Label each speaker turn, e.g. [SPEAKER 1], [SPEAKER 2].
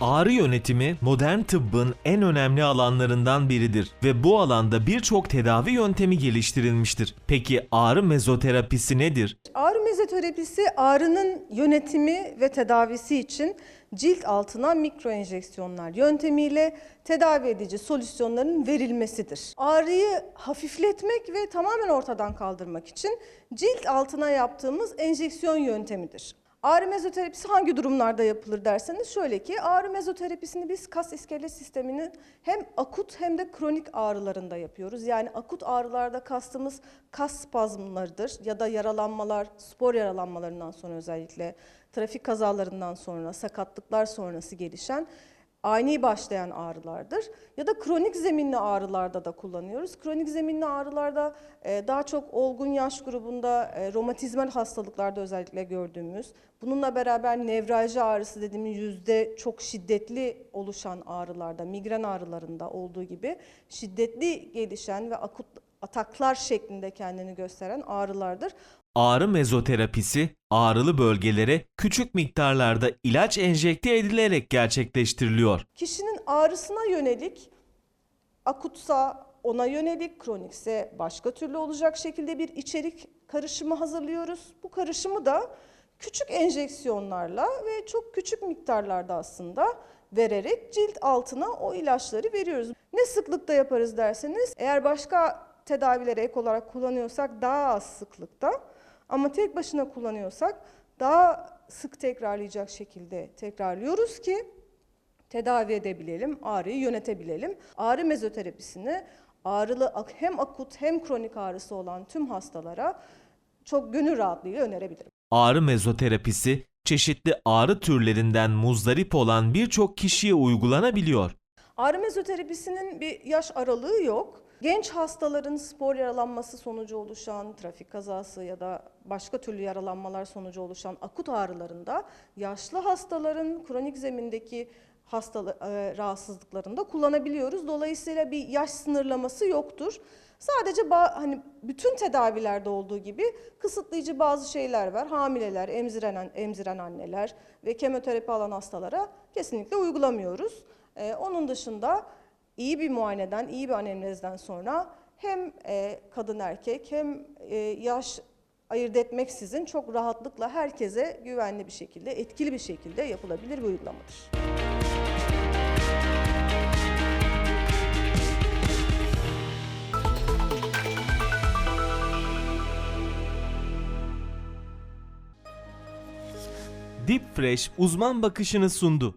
[SPEAKER 1] Ağrı yönetimi modern tıbbın en önemli alanlarından biridir ve bu alanda birçok tedavi yöntemi geliştirilmiştir. Peki ağrı mezoterapisi nedir?
[SPEAKER 2] Ağrı mezoterapisi ağrının yönetimi ve tedavisi için cilt altına mikro enjeksiyonlar yöntemiyle tedavi edici solüsyonların verilmesidir. Ağrıyı hafifletmek ve tamamen ortadan kaldırmak için cilt altına yaptığımız enjeksiyon yöntemidir. Ağrı mezoterapisi hangi durumlarda yapılır derseniz şöyle ki ağrı mezoterapisini biz kas iskelet sisteminin hem akut hem de kronik ağrılarında yapıyoruz. Yani akut ağrılarda kastımız kas spazmlarıdır ya da yaralanmalar, spor yaralanmalarından sonra özellikle trafik kazalarından sonra, sakatlıklar sonrası gelişen ani başlayan ağrılardır. Ya da kronik zeminli ağrılarda da kullanıyoruz. Kronik zeminli ağrılarda e, daha çok olgun yaş grubunda e, romatizmal hastalıklarda özellikle gördüğümüz, bununla beraber nevralji ağrısı dediğimiz yüzde çok şiddetli oluşan ağrılarda, migren ağrılarında olduğu gibi şiddetli gelişen ve akut ataklar şeklinde kendini gösteren ağrılardır.
[SPEAKER 1] Ağrı mezoterapisi ağrılı bölgelere küçük miktarlarda ilaç enjekte edilerek gerçekleştiriliyor.
[SPEAKER 2] Kişinin ağrısına yönelik, akutsa ona yönelik, kronikse başka türlü olacak şekilde bir içerik karışımı hazırlıyoruz. Bu karışımı da küçük enjeksiyonlarla ve çok küçük miktarlarda aslında vererek cilt altına o ilaçları veriyoruz. Ne sıklıkta yaparız derseniz, eğer başka tedavilere ek olarak kullanıyorsak daha az sıklıkta ama tek başına kullanıyorsak daha sık tekrarlayacak şekilde tekrarlıyoruz ki tedavi edebilelim, ağrıyı yönetebilelim. Ağrı mezoterapisini ağrılı hem akut hem kronik ağrısı olan tüm hastalara çok gönül rahatlığıyla önerebilirim.
[SPEAKER 1] Ağrı mezoterapisi çeşitli ağrı türlerinden muzdarip olan birçok kişiye uygulanabiliyor.
[SPEAKER 2] Ağrı mezoterapisinin bir yaş aralığı yok. Genç hastaların spor yaralanması sonucu oluşan trafik kazası ya da başka türlü yaralanmalar sonucu oluşan akut ağrılarında yaşlı hastaların kronik zemindeki hastalı, e, rahatsızlıklarında kullanabiliyoruz. Dolayısıyla bir yaş sınırlaması yoktur. Sadece hani bütün tedavilerde olduğu gibi kısıtlayıcı bazı şeyler var. Hamileler, emziren, emziren anneler ve kemoterapi alan hastalara kesinlikle uygulamıyoruz. Ee, onun dışında iyi bir muayeneden, iyi bir anemnezden sonra hem e, kadın erkek hem e, yaş ayırt etmeksizin çok rahatlıkla herkese güvenli bir şekilde, etkili bir şekilde yapılabilir bir uygulamadır.
[SPEAKER 1] Deep Fresh uzman bakışını sundu.